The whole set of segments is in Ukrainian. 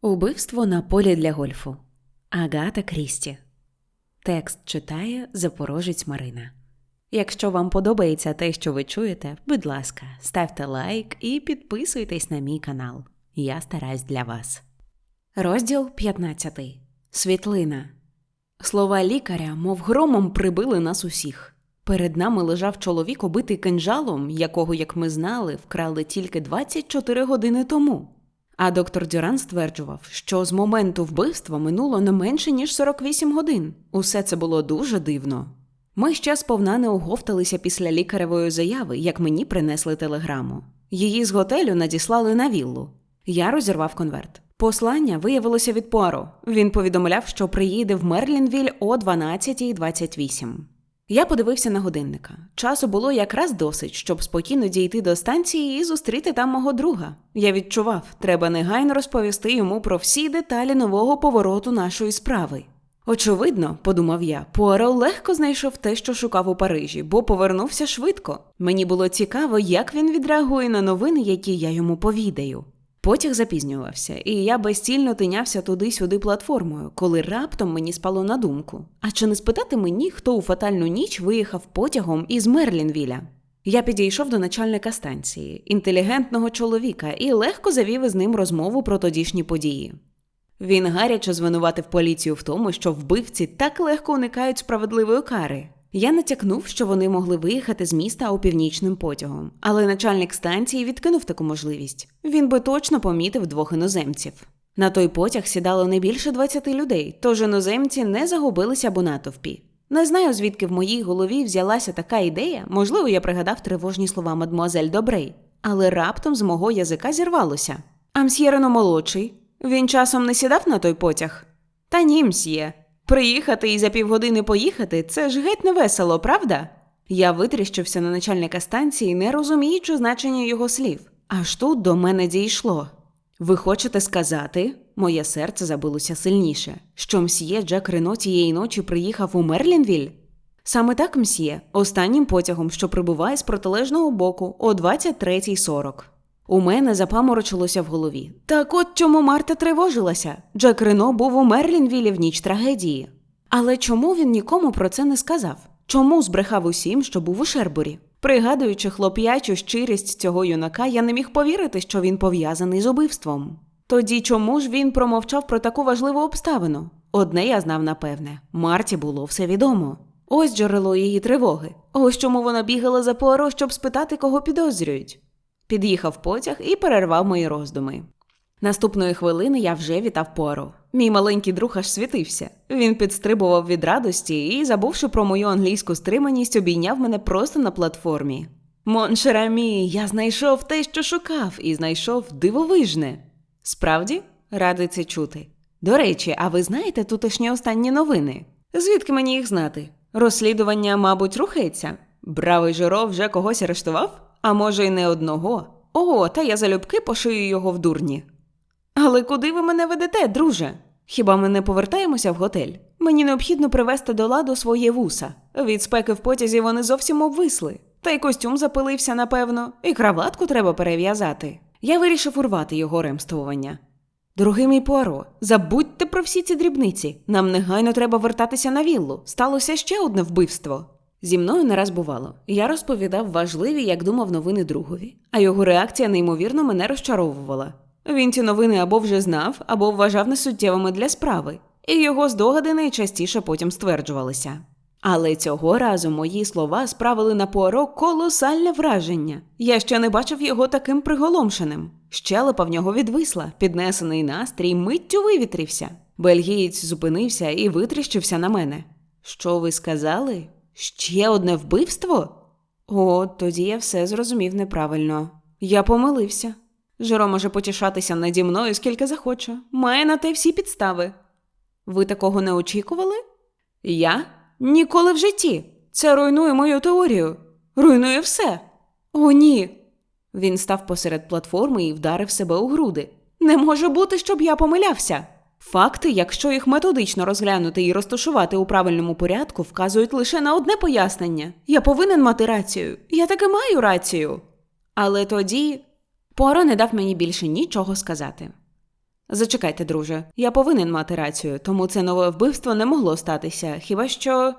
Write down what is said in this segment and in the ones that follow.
Убивство на полі для гольфу. Агата Крісті. Текст читає Запорожець Марина. Якщо вам подобається те, що ви чуєте, будь ласка, ставте лайк і підписуйтесь на мій канал. Я стараюсь для вас. Розділ 15. Світлина. Слова лікаря, мов громом, прибили нас усіх. Перед нами лежав чоловік, обитий кинджалом, якого, як ми знали, вкрали тільки 24 години тому. А доктор Дюран стверджував, що з моменту вбивства минуло не менше ніж 48 годин. Усе це було дуже дивно. Ми ще сповна не оговталися після лікаревої заяви, як мені принесли телеграму. Її з готелю надіслали на віллу. Я розірвав конверт. Послання виявилося від Пуаро. Він повідомляв, що приїде в Мерлінвіль о 12.28. Я подивився на годинника. Часу було якраз досить, щоб спокійно дійти до станції і зустріти там мого друга. Я відчував, треба негайно розповісти йому про всі деталі нового повороту нашої справи. Очевидно, подумав я, Пуаро легко знайшов те, що шукав у Парижі, бо повернувся швидко. Мені було цікаво, як він відреагує на новини, які я йому повідаю. Потяг запізнювався, і я безцільно тинявся туди-сюди платформою, коли раптом мені спало на думку. А чи не спитати мені, хто у фатальну ніч виїхав потягом із Мерлінвіля? Я підійшов до начальника станції, інтелігентного чоловіка, і легко завів із ним розмову про тодішні події. Він гаряче звинуватив поліцію в тому, що вбивці так легко уникають справедливої кари. Я натякнув, що вони могли виїхати з міста опівнічним потягом, але начальник станції відкинув таку можливість. Він би точно помітив двох іноземців. На той потяг сідало не більше 20 людей, тож іноземці не загубилися б у натовпі. Не знаю, звідки в моїй голові взялася така ідея, можливо, я пригадав тривожні слова мадмуазель Добрей, але раптом з мого язика зірвалося. А мсьє молодший? Він часом не сідав на той потяг? Та ні, мсьє. Приїхати і за півгодини поїхати це ж геть не весело, правда? Я витріщився на начальника станції, не розуміючи значення його слів. Аж тут до мене дійшло. Ви хочете сказати, моє серце забилося сильніше, що мсьє Джек Рено тієї ночі приїхав у Мерлінвіль? Саме так, мсьє, останнім потягом, що прибуває з протилежного боку о 23.40. У мене запаморочилося в голові. Так от чому Марта тривожилася? Джек Рено був у Мерлінвілі в ніч трагедії. Але чому він нікому про це не сказав? Чому збрехав усім, що був у Шербурі? Пригадуючи хлоп'ячу щирість цього юнака, я не міг повірити, що він пов'язаний з убивством. Тоді чому ж він промовчав про таку важливу обставину? Одне я знав напевне Марті було все відомо. Ось джерело її тривоги. Ось чому вона бігала за Пуаро, щоб спитати, кого підозрюють. Під'їхав потяг і перервав мої роздуми. Наступної хвилини я вже вітав Пуаро. Мій маленький друг аж світився. Він підстрибував від радості і, забувши про мою англійську стриманість, обійняв мене просто на платформі. Моншерамі, я знайшов те, що шукав, і знайшов дивовижне. Справді, радий це чути. До речі, а ви знаєте тутешні останні новини? Звідки мені їх знати? Розслідування, мабуть, рухається. Бравий Жиро вже когось арештував? А може, й не одного. Ого, та я залюбки пошию його в дурні. Але куди ви мене ведете, друже? Хіба ми не повертаємося в готель? Мені необхідно привести до ладу своє вуса. Від спеки в потязі вони зовсім обвисли. Та й костюм запилився, напевно, і краватку треба перев'язати. Я вирішив урвати його ремствування. Дорогий мій Пуаро, забудьте про всі ці дрібниці. Нам негайно треба вертатися на віллу. Сталося ще одне вбивство. Зі мною не раз бувало. Я розповідав важливі, як думав, новини другові, а його реакція неймовірно мене розчаровувала. Він ці новини або вже знав, або вважав несуттєвими для справи, і його здогади найчастіше потім стверджувалися. Але цього разу мої слова справили на Пуаро колосальне враження. Я ще не бачив його таким приголомшеним. Щелепа в нього відвисла, піднесений настрій миттю вивітрився. Бельгієць зупинився і витріщився на мене. Що ви сказали? Ще одне вбивство? О, тоді я все зрозумів неправильно. Я помилився. Жиро може потішатися наді мною скільки захоче. Має на те всі підстави. Ви такого не очікували? Я? Ніколи в житті. Це руйнує мою теорію. Руйнує все. О, ні. Він став посеред платформи і вдарив себе у груди. Не може бути, щоб я помилявся. Факти, якщо їх методично розглянути і розташувати у правильному порядку, вказують лише на одне пояснення: я повинен мати рацію. Я таки маю рацію. Але тоді Пуаро не дав мені більше нічого сказати. Зачекайте, друже, я повинен мати рацію, тому це нове вбивство не могло статися. Хіба що.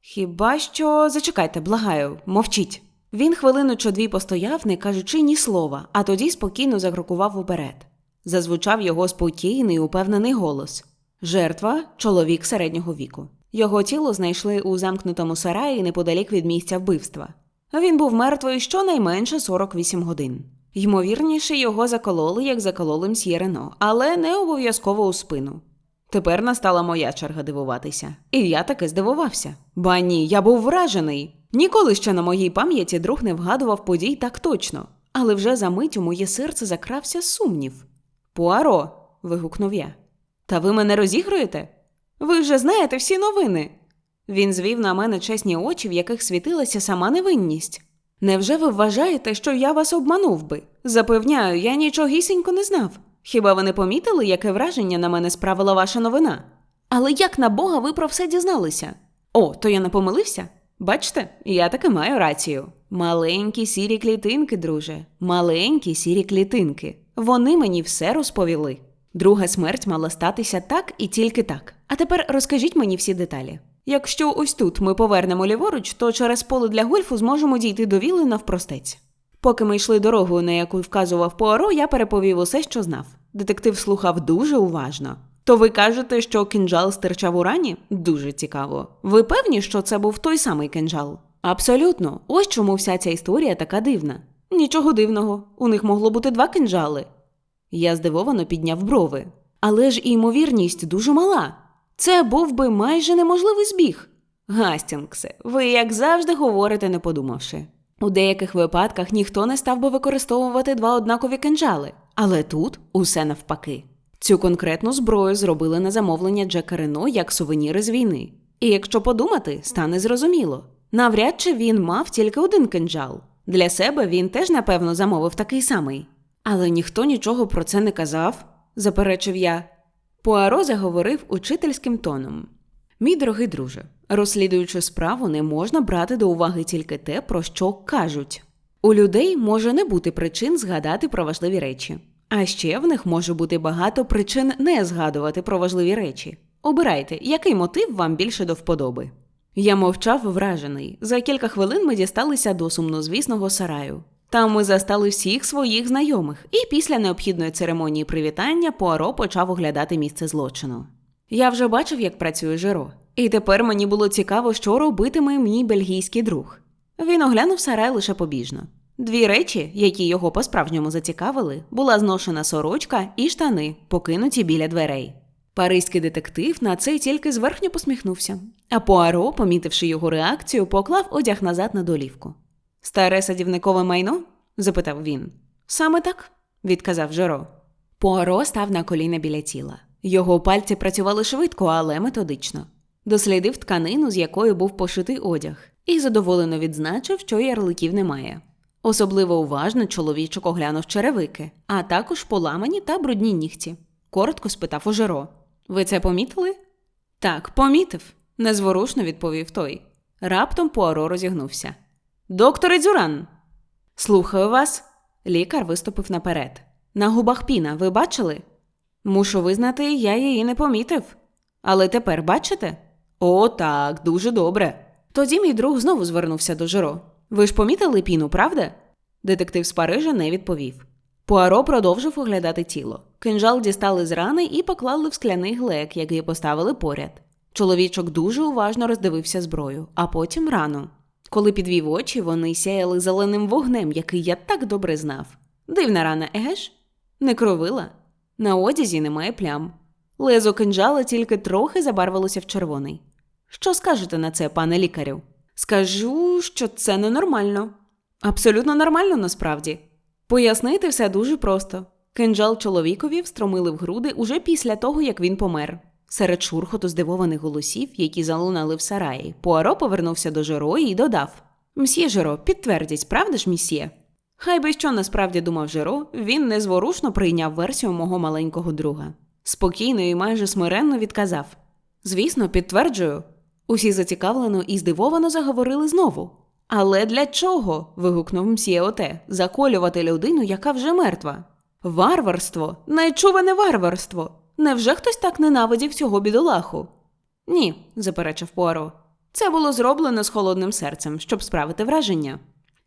Хіба що. Зачекайте, благаю, мовчіть. Він хвилину чи дві постояв, не кажучи ні слова, а тоді спокійно закрокував уперед. Зазвучав його спокійний, упевнений голос. Жертва чоловік середнього віку. Його тіло знайшли у замкнутому сараї неподалік від місця вбивства. Він був мертвий щонайменше 48 годин. Ймовірніше, його закололи, як закололи мсьє але не обов'язково у спину. Тепер настала моя черга дивуватися. І я таки здивувався. Ба ні, я був вражений. Ніколи ще на моїй пам'яті друг не вгадував подій так точно, але вже за мить у моє серце закрався сумнів. Пуаро. вигукнув я. Та ви мене розігруєте? Ви вже знаєте всі новини. Він звів на мене чесні очі, в яких світилася сама невинність. Невже ви вважаєте, що я вас обманув би? Запевняю, я нічогісінько не знав. Хіба ви не помітили, яке враження на мене справила ваша новина? Але як на Бога ви про все дізналися? О, то я не помилився? Бачите, я таки маю рацію. Маленькі сірі клітинки, друже, маленькі сірі клітинки. Вони мені все розповіли. Друга смерть мала статися так і тільки так. А тепер розкажіть мені всі деталі. Якщо ось тут ми повернемо ліворуч, то через поле для гольфу зможемо дійти до віли навпростець. Поки ми йшли дорогою, на яку вказував Пуаро, я переповів усе, що знав. Детектив слухав дуже уважно. То ви кажете, що кинджал стирчав у рані? Дуже цікаво. Ви певні, що це був той самий кинджал? Абсолютно. Ось чому вся ця історія така дивна. Нічого дивного, у них могло бути два кинджали. Я здивовано підняв брови. Але ж і ймовірність дуже мала. Це був би майже неможливий збіг. Гастінгсе, ви, як завжди, говорите, не подумавши. У деяких випадках ніхто не став би використовувати два однакові кинджали, але тут усе навпаки. Цю конкретну зброю зробили на замовлення Джека Рено як сувеніри з війни. І якщо подумати, стане зрозуміло. Навряд чи він мав тільки один кинджал. Для себе він теж, напевно, замовив такий самий. Але ніхто нічого про це не казав, заперечив я. Пуаро заговорив учительським тоном. Мій дорогий друже, розслідуючи справу, не можна брати до уваги тільки те, про що кажуть. У людей може не бути причин згадати про важливі речі, а ще в них може бути багато причин не згадувати про важливі речі. Обирайте, який мотив вам більше до вподоби. Я мовчав вражений. За кілька хвилин ми дісталися до сумнозвісного сараю. Там ми застали всіх своїх знайомих, і після необхідної церемонії привітання Пуаро почав оглядати місце злочину. Я вже бачив, як працює Жиро, і тепер мені було цікаво, що робитиме мій бельгійський друг. Він оглянув сарай лише побіжно. Дві речі, які його по-справжньому зацікавили, була зношена сорочка і штани, покинуті біля дверей. Паризький детектив на це тільки зверхньо посміхнувся, а Пуаро, помітивши його реакцію, поклав одяг назад на долівку. Старе садівникове майно? запитав він. Саме так, відказав Жеро. Пуаро став на коліна біля тіла. Його пальці працювали швидко, але методично. Дослідив тканину, з якої був пошитий одяг, і задоволено відзначив, що ярликів немає. Особливо уважно чоловічок оглянув черевики, а також поламані та брудні нігті. Коротко спитав у Жеро. Ви це помітили? Так, помітив, незворушно відповів той. Раптом Пуаро розігнувся. Докторе Дзюран. Слухаю вас. Лікар виступив наперед. На губах піна, ви бачили? Мушу визнати, я її не помітив. Але тепер бачите? О, так, дуже добре. Тоді мій друг знову звернувся до Жиро. Ви ж помітили піну, правда? Детектив з Парижа не відповів. Пуаро продовжив оглядати тіло. Кинжал дістали з рани і поклали в скляний глек, який поставили поряд. Чоловічок дуже уважно роздивився зброю, а потім рану. Коли підвів очі, вони сяяли зеленим вогнем, який я так добре знав. Дивна рана, егеш? Не кровила. На одязі немає плям. Лезо кинджала тільки трохи забарвилося в червоний. Що скажете на це, пане лікарю? Скажу, що це ненормально. Абсолютно нормально насправді. Пояснити все дуже просто. Кинджал чоловікові встромили в груди уже після того, як він помер. Серед шурхоту здивованих голосів, які залунали в сараї, Пуаро повернувся до Жеро і додав: Мсьє Жеро, підтвердіть, правда ж, мсьє? Хай би що насправді думав Жеро, він незворушно прийняв версію мого маленького друга. Спокійно і майже смиренно відказав: Звісно, підтверджую. Усі зацікавлено і здивовано заговорили знову. Але для чого? вигукнув мсьє Оте, заколювати людину, яка вже мертва. Варварство, найчуване варварство. Невже хтось так ненавидів цього бідолаху? Ні, заперечив Пуаро. Це було зроблено з холодним серцем, щоб справити враження.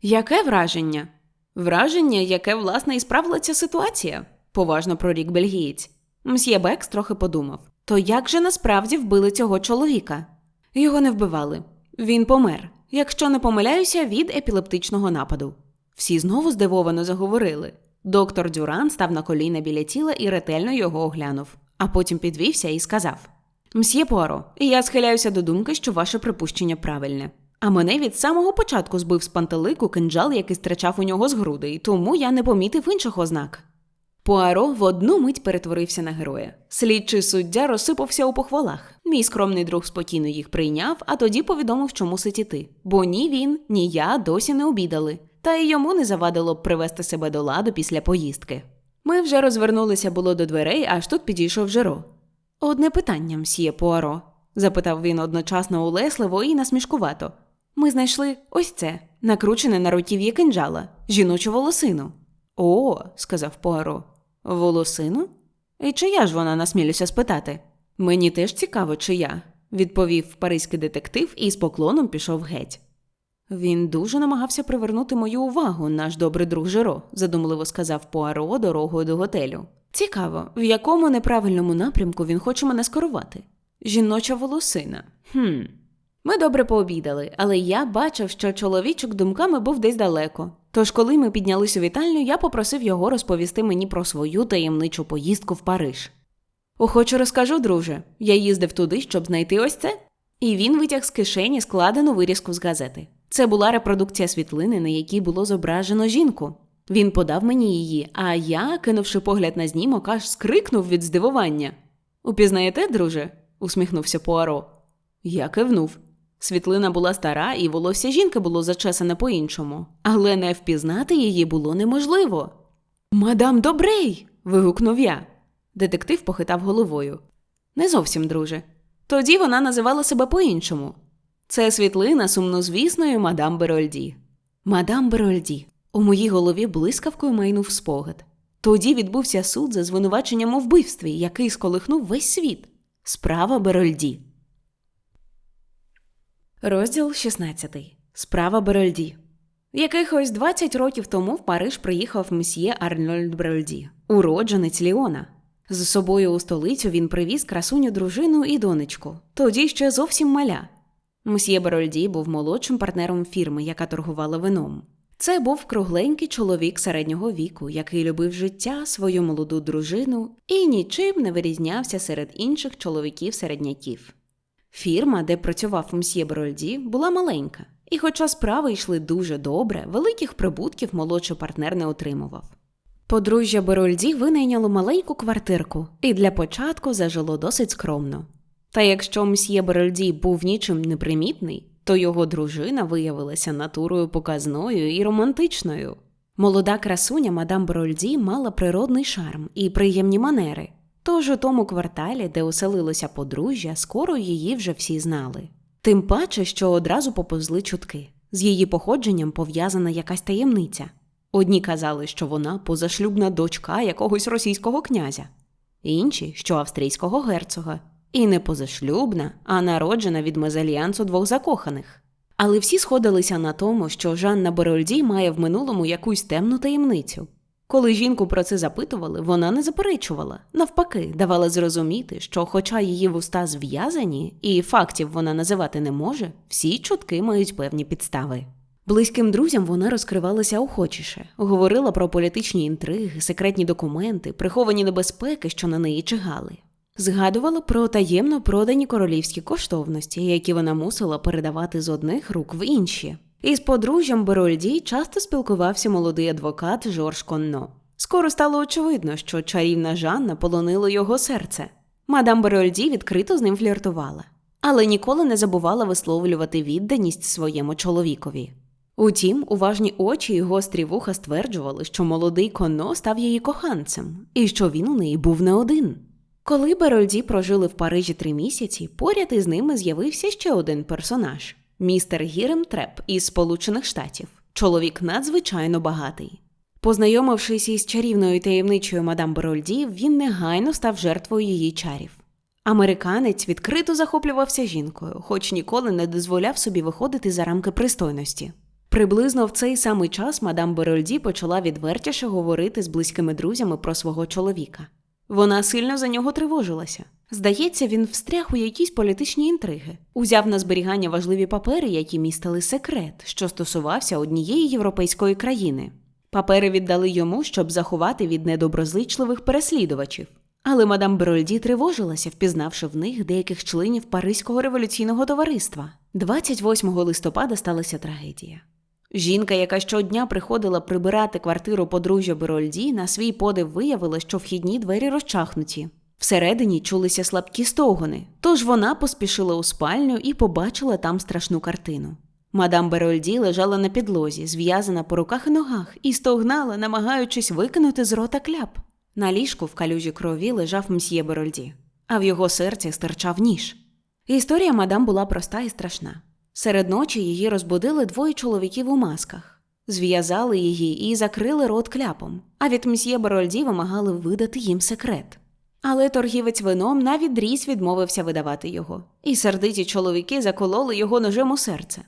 Яке враження? Враження, яке, власне, і справила ця ситуація, поважно прорік бельгієць. Мсьє Бекс трохи подумав. То як же насправді вбили цього чоловіка? Його не вбивали. Він помер, якщо не помиляюся, від епілептичного нападу. Всі знову здивовано заговорили. Доктор Дюран став на коліна біля тіла і ретельно його оглянув, а потім підвівся і сказав: Мсьє Пуаро, я схиляюся до думки, що ваше припущення правильне. А мене від самого початку збив з пантелику кинджал, який стирчав у нього з грудей, тому я не помітив інших ознак. Пуаро в одну мить перетворився на героя. Слідчий суддя розсипався у похвалах. Мій скромний друг спокійно їх прийняв, а тоді повідомив, що мусить іти. Бо ні він, ні я досі не обідали, та й йому не завадило б привести себе до ладу після поїздки. Ми вже розвернулися було до дверей, аж тут підійшов Жеро. Одне питання, мсьє Пуаро, запитав він одночасно улесливо і насмішкувато. Ми знайшли ось це, накручене на рутів'я кинджала, жіночу волосину. О, сказав Пуаро. Волосину? І чия ж вона насмілюся спитати? Мені теж цікаво, чия, відповів паризький детектив і з поклоном пішов геть. Він дуже намагався привернути мою увагу, наш добрий друг Жиро, задумливо сказав Пуаро дорогою до готелю. Цікаво, в якому неправильному напрямку він хоче мене скерувати? Жіноча волосина. Хм. Ми добре пообідали, але я бачив, що чоловічок думками був десь далеко. Тож, коли ми піднялись у вітальню, я попросив його розповісти мені про свою таємничу поїздку в Париж. Охоче розкажу, друже. Я їздив туди, щоб знайти ось це. І він витяг з кишені складену вирізку з газети. Це була репродукція світлини, на якій було зображено жінку. Він подав мені її, а я, кинувши погляд на знімок, аж скрикнув від здивування. Упізнаєте, друже? усміхнувся Пуаро. Я кивнув. Світлина була стара, і волосся жінки було зачесане по-іншому, але не впізнати її було неможливо. Мадам Добрей. вигукнув я. Детектив похитав головою. Не зовсім, друже. Тоді вона називала себе по-іншому. Це світлина сумнозвісної мадам Берольді. Мадам Берольді. У моїй голові блискавкою майнув спогад. Тоді відбувся суд за звинуваченням у вбивстві, який сколихнув весь світ. Справа Берольді. Розділ 16. Справа Берольді. Якихось 20 років тому в Париж приїхав месьє Арнольд Берольді, уродженець Ліона. З собою у столицю він привіз красуню дружину і донечку, тоді ще зовсім маля. Месьє Берольді був молодшим партнером фірми, яка торгувала вином. Це був кругленький чоловік середнього віку, який любив життя, свою молоду дружину і нічим не вирізнявся серед інших чоловіків-середняків. Фірма, де працював мсьє Берольді, була маленька, і, хоча справи йшли дуже добре, великих прибутків молодший партнер не отримував. Подружжя Берольді винайняло маленьку квартирку і для початку зажило досить скромно. Та якщо мсьє Берольді був нічим непримітний, то його дружина виявилася натурою показною і романтичною. Молода красуня мадам Берольді мала природний шарм і приємні манери. Тож у тому кварталі, де оселилося подружжя, скоро її вже всі знали. Тим паче, що одразу поповзли чутки. З її походженням пов'язана якась таємниця. Одні казали, що вона позашлюбна дочка якогось російського князя, інші, що австрійського герцога, і не позашлюбна, а народжена від мезальянсу двох закоханих. Але всі сходилися на тому, що Жанна Берольді має в минулому якусь темну таємницю. Коли жінку про це запитували, вона не заперечувала. Навпаки, давала зрозуміти, що, хоча її вуста зв'язані, і фактів вона називати не може, всі чутки мають певні підстави. Близьким друзям вона розкривалася охочіше, говорила про політичні інтриги, секретні документи, приховані небезпеки, що на неї чигали. Згадувала про таємно продані королівські коштовності, які вона мусила передавати з одних рук в інші. Із подружжям Берольді часто спілкувався молодий адвокат Жорж Конно. Скоро стало очевидно, що чарівна Жанна полонила його серце. Мадам Берольді відкрито з ним фліртувала, але ніколи не забувала висловлювати відданість своєму чоловікові. Утім, уважні очі і гострі вуха стверджували, що молодий Конно став її коханцем, і що він у неї був не один. Коли Берольді прожили в Парижі три місяці, поряд із ними з'явився ще один персонаж містер Гірем Треп із Сполучених Штатів, чоловік надзвичайно багатий. Познайомившись із чарівною таємничою мадам Берольді, він негайно став жертвою її чарів. Американець відкрито захоплювався жінкою, хоч ніколи не дозволяв собі виходити за рамки пристойності. Приблизно в цей самий час мадам Берольді почала відвертіше говорити з близькими друзями про свого чоловіка. Вона сильно за нього тривожилася. Здається, він встряг у якісь політичні інтриги, узяв на зберігання важливі папери, які містили секрет, що стосувався однієї європейської країни. Папери віддали йому, щоб заховати від недоброзичливих переслідувачів. Але мадам Берольді тривожилася, впізнавши в них деяких членів Паризького революційного товариства. 28 листопада сталася трагедія. Жінка, яка щодня приходила прибирати квартиру подружжя Берольді, на свій подив виявила, що вхідні двері розчахнуті. Всередині чулися слабкі стогони, тож вона поспішила у спальню і побачила там страшну картину. Мадам Берольді лежала на підлозі, зв'язана по руках і ногах, і стогнала, намагаючись викинути з рота кляп. На ліжку в калюжі крові лежав мсьє Берольді, а в його серці стирчав ніж. Історія мадам була проста і страшна. Серед ночі її розбудили двоє чоловіків у масках, зв'язали її і закрили рот кляпом, а від мсьє Берольді вимагали видати їм секрет. Але торгівець вином навіть дрізь відмовився видавати його, і сердиті чоловіки закололи його ножем у серце.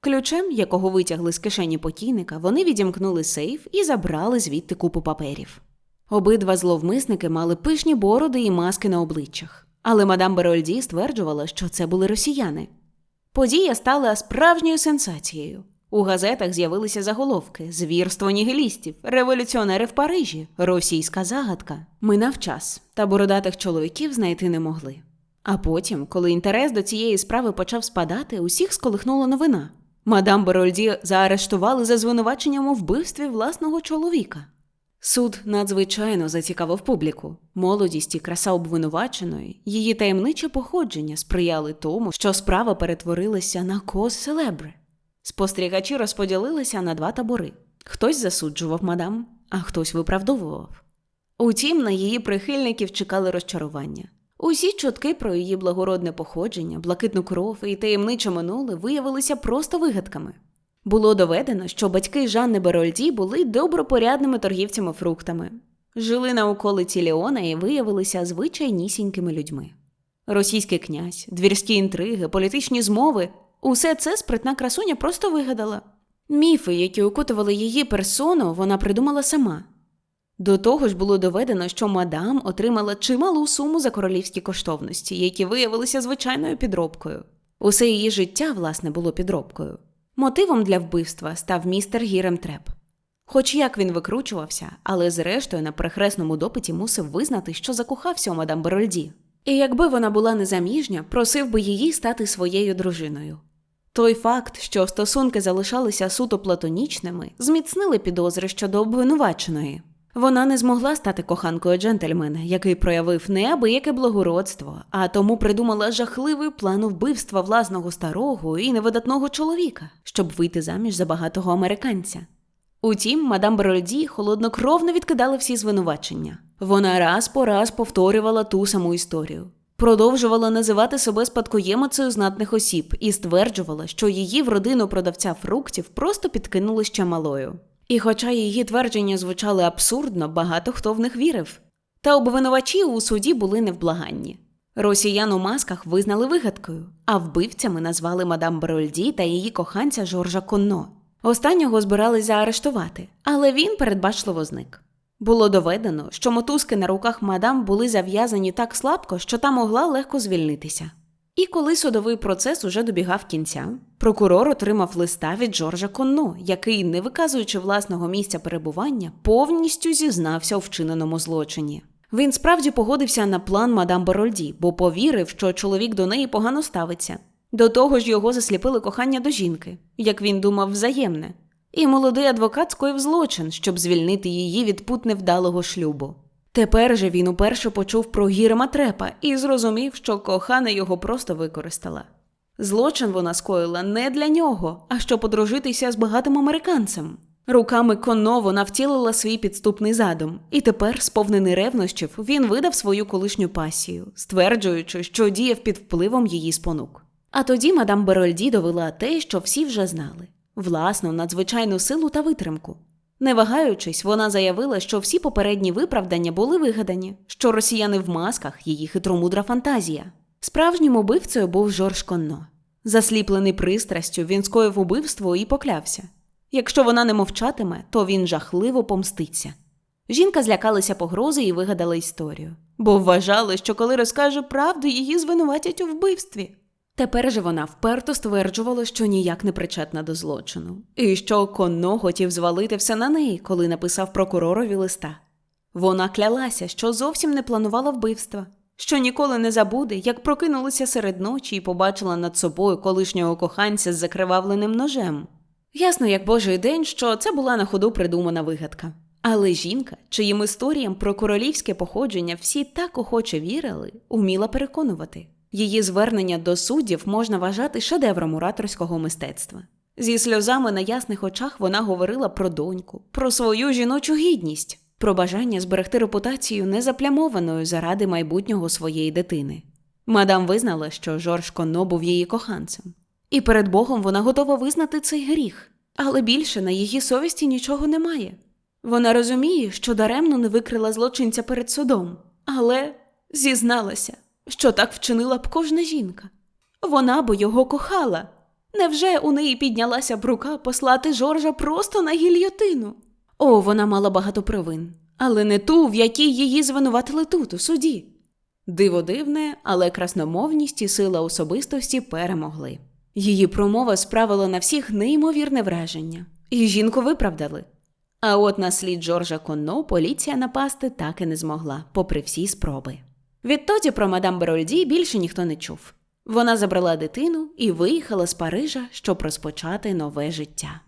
Ключем, якого витягли з кишені покійника, вони відімкнули сейф і забрали звідти купу паперів. Обидва зловмисники мали пишні бороди і маски на обличчях, але мадам Берольді стверджувала, що це були росіяни. Подія стала справжньою сенсацією. У газетах з'явилися заголовки: звірство нігілістів, революціонери в Парижі, російська загадка. Минав час, та бородатих чоловіків знайти не могли. А потім, коли інтерес до цієї справи почав спадати, усіх сколихнула новина. Мадам Берольді заарештували за звинуваченням у вбивстві власного чоловіка. Суд надзвичайно зацікавив публіку. Молодість і краса обвинуваченої, її таємниче походження сприяли тому, що справа перетворилася на коз селебри. Спостерігачі розподілилися на два табори: хтось засуджував мадам, а хтось виправдовував. Утім, на її прихильників чекали розчарування. Усі чутки про її благородне походження, блакитну кров і таємниче минуле виявилися просто вигадками. Було доведено, що батьки Жанни Берольді були добропорядними торгівцями фруктами, жили на околиці Леона і виявилися звичайнісінькими людьми. Російський князь, двірські інтриги, політичні змови усе це спритна красуня просто вигадала. Міфи, які окутували її персону, вона придумала сама. До того ж було доведено, що мадам отримала чималу суму за королівські коштовності, які виявилися звичайною підробкою. Усе її життя, власне, було підробкою. Мотивом для вбивства став містер Гірем Треп. Хоч як він викручувався, але зрештою на перехресному допиті мусив визнати, що закохався у мадам Берольді. І якби вона була незаміжня, просив би її стати своєю дружиною. Той факт, що стосунки залишалися суто платонічними, зміцнили підозри щодо обвинуваченої. Вона не змогла стати коханкою джентльмена, який проявив неабияке благородство, а тому придумала жахливий план вбивства власного старого і невидатного чоловіка, щоб вийти заміж за багатого американця. Утім, мадам Берольді холоднокровно відкидала всі звинувачення. Вона раз по раз повторювала ту саму історію. Продовжувала називати себе спадкоємицею знатних осіб і стверджувала, що її в родину продавця фруктів просто підкинули ще малою. І хоча її твердження звучали абсурдно, багато хто в них вірив. Та обвинувачі у суді були невблаганні. Росіян у масках визнали вигадкою, а вбивцями назвали мадам Берольді та її коханця Жоржа Конно. Останнього збирались заарештувати, але він передбачливо зник. Було доведено, що мотузки на руках мадам були зав'язані так слабко, що та могла легко звільнитися. І коли судовий процес уже добігав кінця, прокурор отримав листа від Джорджа Конно, який, не виказуючи власного місця перебування, повністю зізнався у вчиненому злочині. Він справді погодився на план мадам Борольді, бо повірив, що чоловік до неї погано ставиться. До того ж, його засліпили кохання до жінки, як він думав, взаємне. І молодий адвокат скоїв злочин, щоб звільнити її від пут невдалого шлюбу. Тепер же він уперше почув про Гірема Трепа і зрозумів, що кохана його просто використала. Злочин вона скоїла не для нього, а щоб подружитися з багатим американцем. Руками Коно вона втілила свій підступний задум, і тепер, сповнений ревнощів, він видав свою колишню пасію, стверджуючи, що діяв під впливом її спонук. А тоді мадам Берольді довела те, що всі вже знали власну надзвичайну силу та витримку. Не вагаючись, вона заявила, що всі попередні виправдання були вигадані, що росіяни в масках її хитромудра фантазія. Справжнім убивцею був Жорж Конно. Засліплений пристрастю, він скоїв убивство і поклявся. Якщо вона не мовчатиме, то він жахливо помститься. Жінка злякалася погрози і вигадала історію, бо вважали, що коли розкаже правду, її звинуватять у вбивстві. Тепер же вона вперто стверджувала, що ніяк не причетна до злочину, і що Конно хотів звалити все на неї, коли написав прокуророві листа. Вона клялася, що зовсім не планувала вбивства, що ніколи не забуде, як прокинулася серед ночі і побачила над собою колишнього коханця з закривавленим ножем. Ясно, як божий день, що це була на ходу придумана вигадка. Але жінка, чиїм історіям про королівське походження всі так охоче вірили, уміла переконувати. Її звернення до суддів можна вважати шедевром ораторського мистецтва. Зі сльозами на ясних очах вона говорила про доньку, про свою жіночу гідність, про бажання зберегти репутацію незаплямованою заради майбутнього своєї дитини. Мадам визнала, що Жорж Конно був її коханцем, і перед Богом вона готова визнати цей гріх, але більше на її совісті нічого немає. Вона розуміє, що даремно не викрила злочинця перед судом, але зізналася, що так вчинила б кожна жінка. Вона бо його кохала. Невже у неї піднялася б рука послати Жоржа просто на гільйотину? О, вона мала багато провин, але не ту, в якій її звинуватили тут, у суді. Диво дивне, але красномовність і сила особистості перемогли. Її промова справила на всіх неймовірне враження, і жінку виправдали. А от на слід Джорджа Конно поліція напасти так і не змогла, попри всі спроби. Відтоді про мадам Берольді більше ніхто не чув. Вона забрала дитину і виїхала з Парижа, щоб розпочати нове життя.